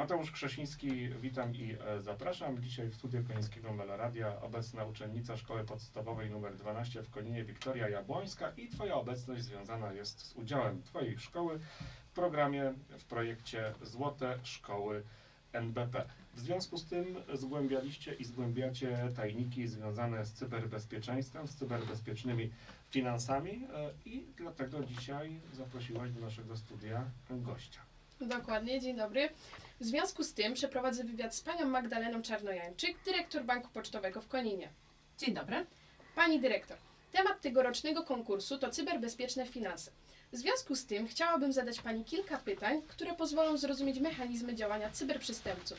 Mateusz Krzesiński, witam i e, zapraszam. Dzisiaj w studiu Konińskiego Meloradia obecna uczennica Szkoły Podstawowej nr 12 w Koninie Wiktoria Jabłońska i Twoja obecność związana jest z udziałem Twojej szkoły w programie, w projekcie Złote Szkoły NBP. W związku z tym zgłębialiście i zgłębiacie tajniki związane z cyberbezpieczeństwem, z cyberbezpiecznymi finansami e, i dlatego dzisiaj zaprosiłaś do naszego studia gościa. Dokładnie, dzień dobry. W związku z tym przeprowadzę wywiad z panią Magdaleną Czarnojańczyk, dyrektor Banku Pocztowego w Koninie. Dzień dobry. Pani dyrektor, temat tegorocznego konkursu to cyberbezpieczne finanse. W związku z tym chciałabym zadać pani kilka pytań, które pozwolą zrozumieć mechanizmy działania cyberprzestępców.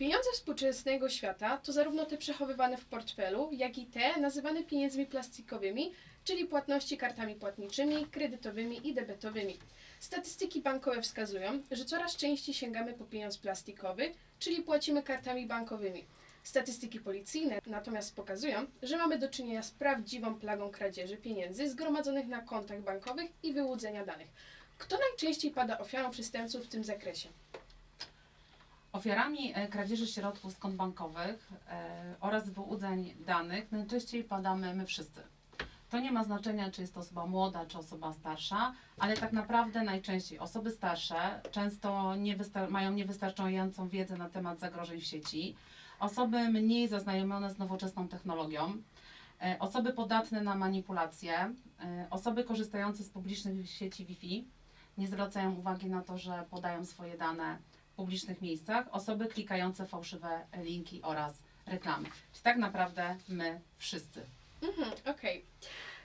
Pieniądze współczesnego świata to zarówno te przechowywane w portfelu, jak i te nazywane pieniędzmi plastikowymi, czyli płatności kartami płatniczymi, kredytowymi i debetowymi. Statystyki bankowe wskazują, że coraz częściej sięgamy po pieniądz plastikowy, czyli płacimy kartami bankowymi. Statystyki policyjne natomiast pokazują, że mamy do czynienia z prawdziwą plagą kradzieży pieniędzy zgromadzonych na kontach bankowych i wyłudzenia danych. Kto najczęściej pada ofiarą przestępców w tym zakresie? Ofiarami e, kradzieży środków z kont bankowych e, oraz wyłudzeń danych. Najczęściej padamy my wszyscy. To nie ma znaczenia, czy jest to osoba młoda, czy osoba starsza, ale tak naprawdę najczęściej osoby starsze często nie mają niewystarczającą wiedzę na temat zagrożeń w sieci, osoby mniej zaznajomione z nowoczesną technologią, e, osoby podatne na manipulacje, osoby korzystające z publicznych sieci Wi-Fi, nie zwracają uwagi na to, że podają swoje dane publicznych miejscach, osoby klikające fałszywe linki oraz reklamy. Czyli tak naprawdę my wszyscy. Mhm, okej.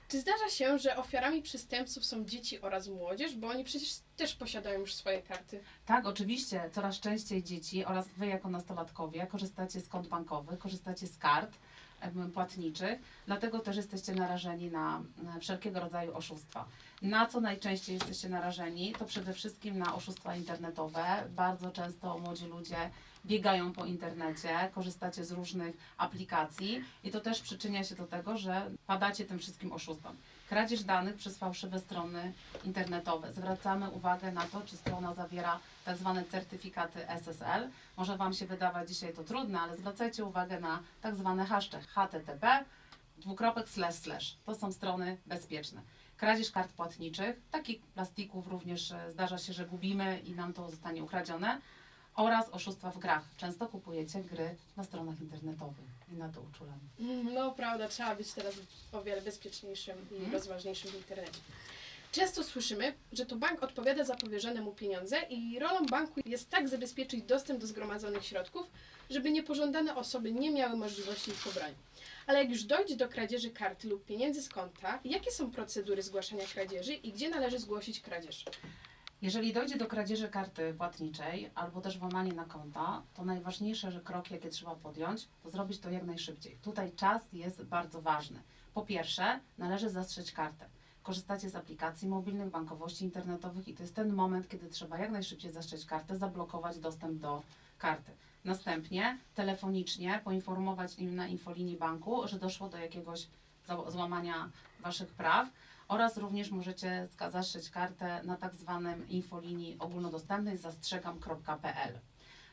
Czy zdarza się, że ofiarami przestępców są dzieci oraz młodzież, bo oni przecież też posiadają już swoje karty? Tak, oczywiście coraz częściej dzieci oraz wy jako nastolatkowie korzystacie z kont bankowych, korzystacie z kart płatniczych, dlatego też jesteście narażeni na, wszelkiego rodzaju oszustwa. Na co najczęściej jesteście narażeni? To przede wszystkim na oszustwa internetowe. Bardzo często młodzi ludzie biegają po internecie, korzystacie z różnych aplikacji i to też przyczynia się do tego, że padacie tym wszystkim oszustwom. Kradzież danych przez fałszywe strony internetowe. Zwracamy uwagę na to, czy strona zawiera tak zwane certyfikaty SSL. Może Wam się wydawać dzisiaj to trudne, ale zwracajcie uwagę na tak zwane hashtag HTTP, dwukropek slash slash. To są strony bezpieczne. Kradzież kart płatniczych, takich plastików również e, zdarza się, że gubimy i nam to zostanie ukradzione. Oraz oszustwa w grach. Często kupujecie gry na stronach internetowych i na to uczulamy. Mm, No prawda, trzeba być teraz o wiele bezpieczniejszym i Mhm. rozważniejszym w internecie. Często słyszymy, że to bank odpowiada za powierzone mu pieniądze i rolą banku jest tak zabezpieczyć dostęp do zgromadzonych środków, żeby niepożądane osoby nie miały możliwości ich pobrania. Ale jak już dojdzie do kradzieży karty lub pieniędzy z konta, jakie są procedury zgłaszania kradzieży i gdzie należy zgłosić kradzież? Jeżeli dojdzie do kradzieży karty płatniczej albo też włamanie na konta, to najważniejsze że krok, jakie trzeba podjąć, to zrobić to jak najszybciej. Tutaj czas jest bardzo ważny. Po pierwsze, należy zastrzec kartę. Korzystacie z aplikacji mobilnych, bankowości internetowych i to jest ten moment, kiedy trzeba jak najszybciej zastrzec kartę, zablokować dostęp do karty. Następnie telefonicznie poinformować im na infolinii banku, że doszło do jakiegoś złamania Waszych praw oraz również możecie zastrzec kartę na tak zwanym infolinii ogólnodostępnej zastrzegam.pl.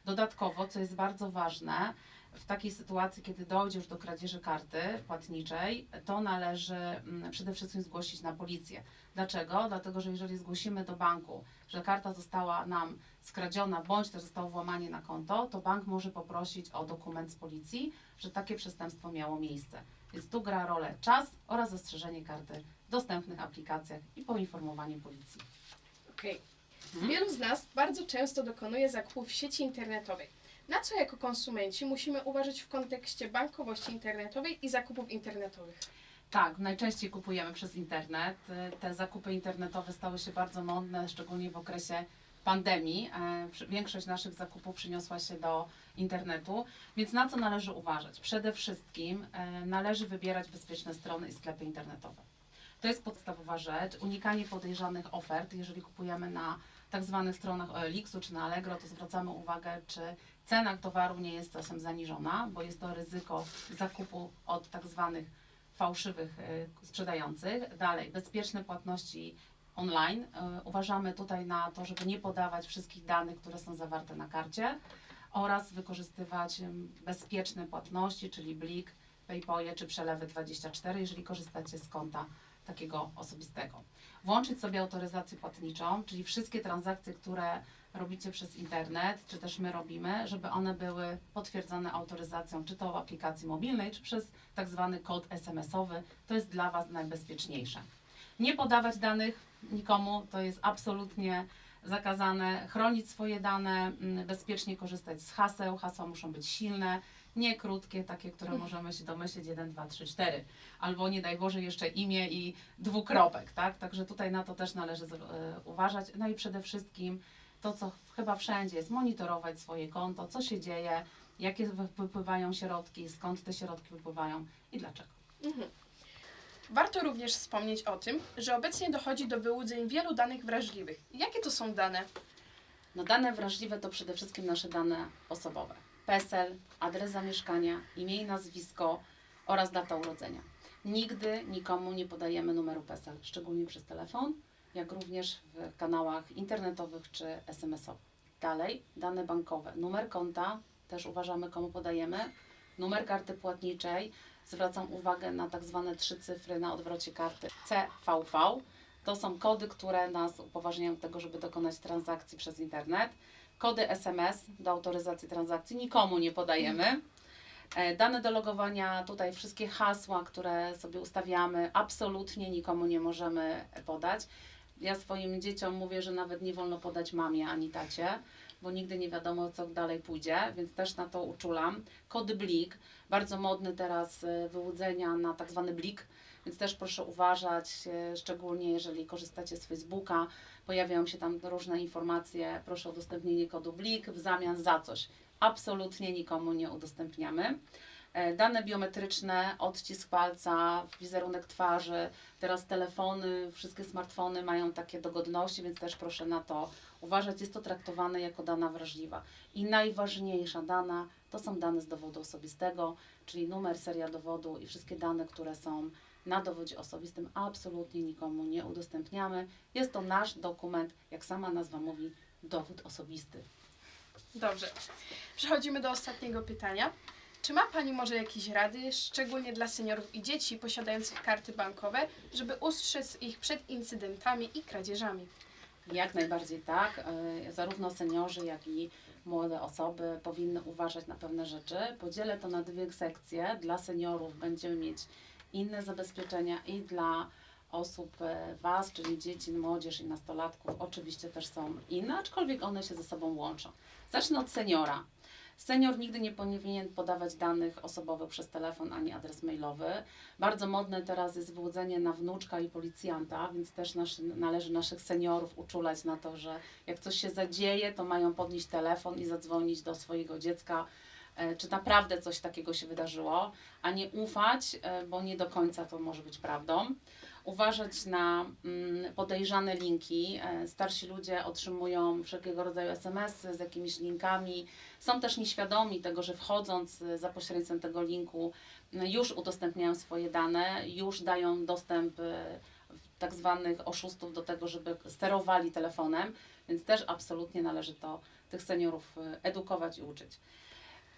Dodatkowo, co jest bardzo ważne, w takiej sytuacji, kiedy dojdzie już do kradzieży karty płatniczej, to należy mm, przede wszystkim zgłosić na policję. Dlaczego? Dlatego, że jeżeli zgłosimy do banku, że karta została nam skradziona bądź też zostało włamanie na konto, to bank może poprosić o dokument z policji, że takie przestępstwo miało miejsce. Więc tu gra rolę czas oraz zastrzeżenie karty w dostępnych aplikacjach i poinformowanie policji. Okej. Mhm. Wielu z nas bardzo często dokonuje zakupów w sieci internetowej. Na co jako konsumenci musimy uważać w kontekście bankowości internetowej i zakupów internetowych? Tak, najczęściej kupujemy przez internet. Te zakupy internetowe stały się bardzo modne, szczególnie w okresie pandemii. E, Większość naszych zakupów przyniosła się do internetu, więc na co należy uważać? Przede wszystkim e, należy wybierać bezpieczne strony i sklepy internetowe. To jest podstawowa rzecz. Unikanie podejrzanych ofert. Jeżeli kupujemy na tak zwanych stronach OLX-u czy na Allegro, to zwracamy uwagę, czy cena towaru nie jest czasem zaniżona, bo jest to ryzyko zakupu od tak zwanych fałszywych y, sprzedających. Dalej, bezpieczne płatności online. E, Uważamy tutaj na to, żeby nie podawać wszystkich danych, które są zawarte na karcie oraz wykorzystywać bezpieczne płatności, czyli Blik, PayPoje czy przelewy 24, jeżeli korzystacie z konta takiego osobistego. Włączyć sobie autoryzację płatniczą, czyli wszystkie transakcje, które robicie przez internet, czy też my robimy, żeby one były potwierdzone autoryzacją, czy to w aplikacji mobilnej, czy przez tak zwany kod SMS-owy. To jest dla Was najbezpieczniejsze. Nie podawać danych nikomu, to jest absolutnie zakazane. Chronić swoje dane, mm, bezpiecznie korzystać z haseł. Hasła muszą być silne, nie krótkie, takie, które możemy się domyślić 1, 2, 3, 4. Albo nie daj Boże jeszcze imię i dwukropek, tak? Także tutaj na to też należy e, uważać. No i przede wszystkim to, co chyba wszędzie jest, monitorować swoje konto, co się dzieje, jakie wy- wypływają środki, skąd te środki wypływają i dlaczego. Mhm. Warto również wspomnieć o tym, że obecnie dochodzi do wyłudzeń wielu danych wrażliwych. Jakie to są dane? No dane wrażliwe to przede wszystkim nasze dane osobowe. PESEL, adres zamieszkania, imię i nazwisko oraz data urodzenia. Nigdy nikomu nie podajemy numeru PESEL, szczególnie przez telefon, jak również w kanałach internetowych czy SMS-owych. Dalej, dane bankowe. Numer konta też uważamy, komu podajemy. Numer karty płatniczej. Zwracam uwagę na tak zwane trzy cyfry na odwrocie karty CVV. To są kody, które nas upoważniają do tego, żeby dokonać transakcji przez internet. Kody SMS do autoryzacji transakcji nikomu nie podajemy. E, Dane do logowania, tutaj wszystkie hasła, które sobie ustawiamy, absolutnie nikomu nie możemy podać. Ja swoim dzieciom mówię, że nawet nie wolno podać mamie ani tacie, bo nigdy nie wiadomo, co dalej pójdzie, więc też na to uczulam. Kody blik, bardzo modny teraz e, wyłudzenia na tak zwany blik, więc też proszę uważać, e, szczególnie jeżeli korzystacie z Facebooka, pojawiają się tam różne informacje, proszę o udostępnienie kodu blik w zamian za coś. Absolutnie nikomu nie udostępniamy. E, Dane biometryczne, odcisk palca, wizerunek twarzy, teraz telefony, wszystkie smartfony mają takie dogodności, więc też proszę na to uważać. Jest to traktowane jako dana wrażliwa. I najważniejsza dana to są dane z dowodu osobistego, czyli numer, seria dowodu i wszystkie dane, które są na dowodzie osobistym, absolutnie nikomu nie udostępniamy. Jest to nasz dokument, jak sama nazwa mówi, dowód osobisty. Dobrze. Przechodzimy do ostatniego pytania. Czy ma Pani może jakieś rady, szczególnie dla seniorów i dzieci posiadających karty bankowe, żeby ustrzec ich przed incydentami i kradzieżami? Jak najbardziej tak. E, Zarówno seniorzy, jak i młode osoby powinny uważać na pewne rzeczy. Podzielę to na dwie sekcje. Dla seniorów będziemy mieć inne zabezpieczenia i dla osób e, Was, czyli dzieci, młodzież i nastolatków, oczywiście też są inne, aczkolwiek one się ze sobą łączą. Zacznę od seniora. Senior nigdy nie powinien podawać danych osobowych przez telefon ani adres mailowy. Bardzo modne teraz jest wyłudzenie na wnuczka i policjanta, więc też należy naszych seniorów uczulać na to, że jak coś się zadzieje, to mają podnieść telefon i zadzwonić do swojego dziecka, e, czy naprawdę coś takiego się wydarzyło, a nie ufać, e, bo nie do końca to może być prawdą. Uważać na mm, podejrzane linki. E, Starsi ludzie otrzymują wszelkiego rodzaju SMS z jakimiś linkami. Są też nieświadomi tego, że wchodząc e, za pośrednictwem tego linku m, już udostępniają swoje dane, już dają dostęp e, tak zwanych oszustów do tego, żeby sterowali telefonem, więc też absolutnie należy to tych seniorów edukować i uczyć.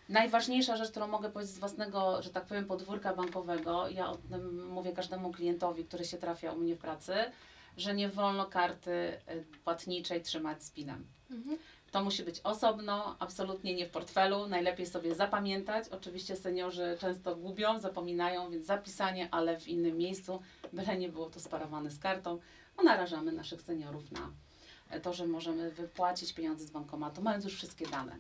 Najważniejsza rzecz, którą mogę powiedzieć z własnego, że tak powiem, podwórka bankowego, ja o tym mówię każdemu klientowi, który się trafia u mnie w pracy, że nie wolno karty y, płatniczej trzymać z pinem. Mhm. To musi być osobno, absolutnie nie w portfelu. Najlepiej sobie zapamiętać. Oczywiście seniorzy często gubią, zapominają, więc zapisanie, ale w innym miejscu, byle nie było to sparowane z kartą. No, narażamy naszych seniorów na to, że możemy wypłacić pieniądze z bankomatu, mając już wszystkie dane.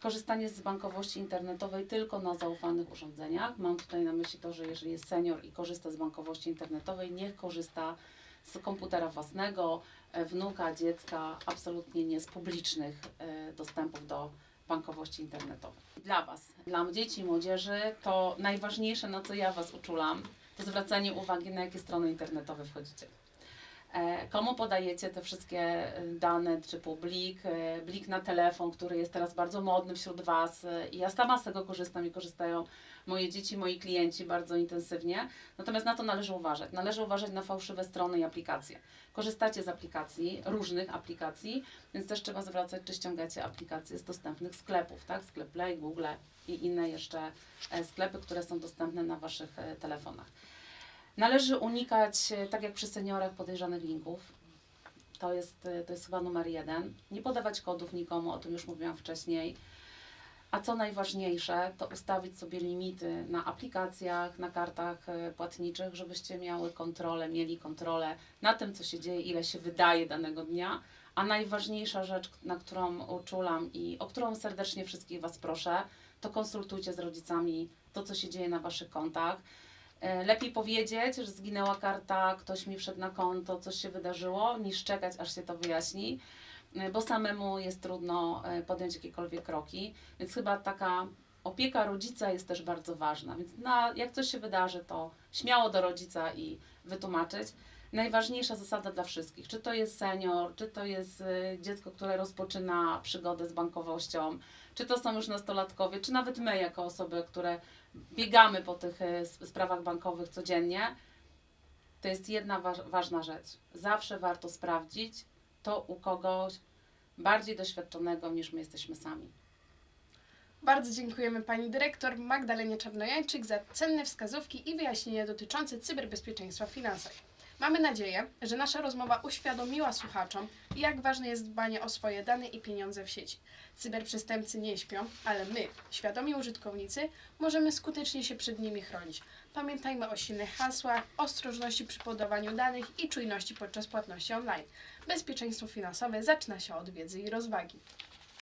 Korzystanie z bankowości internetowej tylko na zaufanych urządzeniach. Mam tutaj na myśli to, że jeżeli jest senior i korzysta z bankowości internetowej, niech korzysta z komputera własnego, e, wnuka, dziecka, absolutnie nie z publicznych e, dostępów do bankowości internetowej. Dla Was, dla dzieci i młodzieży, to najważniejsze, na co ja Was uczulam, to zwracanie uwagi, na jakie strony internetowe wchodzicie. E, komu podajecie te wszystkie e, dane typu blik, e, blik na telefon, który jest teraz bardzo modny wśród Was. I ja sama z tego korzystam i korzystają moje dzieci, moi klienci bardzo intensywnie. Natomiast na to należy uważać. Należy uważać na fałszywe strony i aplikacje. Korzystacie z aplikacji, różnych aplikacji, więc też trzeba zwracać, czy ściągacie aplikacje z dostępnych sklepów, tak? Sklep Play, Google i inne jeszcze sklepy, które są dostępne na Waszych telefonach. Należy unikać, e, tak jak przy seniorach, podejrzanych linków. To jest, e, to jest chyba numer jeden. Nie podawać kodów nikomu, o tym już mówiłam wcześniej. A co najważniejsze, to ustawić sobie limity na aplikacjach, na kartach e, płatniczych, żebyście miały kontrolę, mieli kontrolę na tym, co się dzieje, ile się wydaje danego dnia. A najważniejsza rzecz, na którą uczulam i o którą serdecznie wszystkich Was proszę, to konsultujcie z rodzicami to, co się dzieje na Waszych kontach. E, Lepiej powiedzieć, że zginęła karta, ktoś mi wszedł na konto, coś się wydarzyło, niż czekać, aż się to wyjaśni, e, bo samemu jest trudno e, podjąć jakiekolwiek kroki. Więc chyba taka opieka rodzica jest też bardzo ważna. Więc na, jak coś się wydarzy, to śmiało do rodzica i wytłumaczyć. Najważniejsza zasada dla wszystkich, czy to jest senior, czy to jest dziecko, które rozpoczyna przygodę z bankowością, czy to są już nastolatkowie, czy nawet my jako osoby, które biegamy po tych e, sprawach bankowych codziennie, to jest jedna wa- ważna rzecz. Zawsze warto sprawdzić to u kogoś bardziej doświadczonego niż my jesteśmy sami. Bardzo dziękujemy pani dyrektor Magdalenie Czarnojańczyk za cenne wskazówki i wyjaśnienia dotyczące cyberbezpieczeństwa w finansach. Mamy nadzieję, że nasza rozmowa uświadomiła słuchaczom, jak ważne jest dbanie o swoje dane i pieniądze w sieci. Cyberprzestępcy nie śpią, ale my, świadomi użytkownicy, możemy skutecznie się przed nimi chronić. Pamiętajmy o silnych hasłach, ostrożności przy podawaniu danych i czujności podczas płatności online. Bezpieczeństwo finansowe zaczyna się od wiedzy i rozwagi.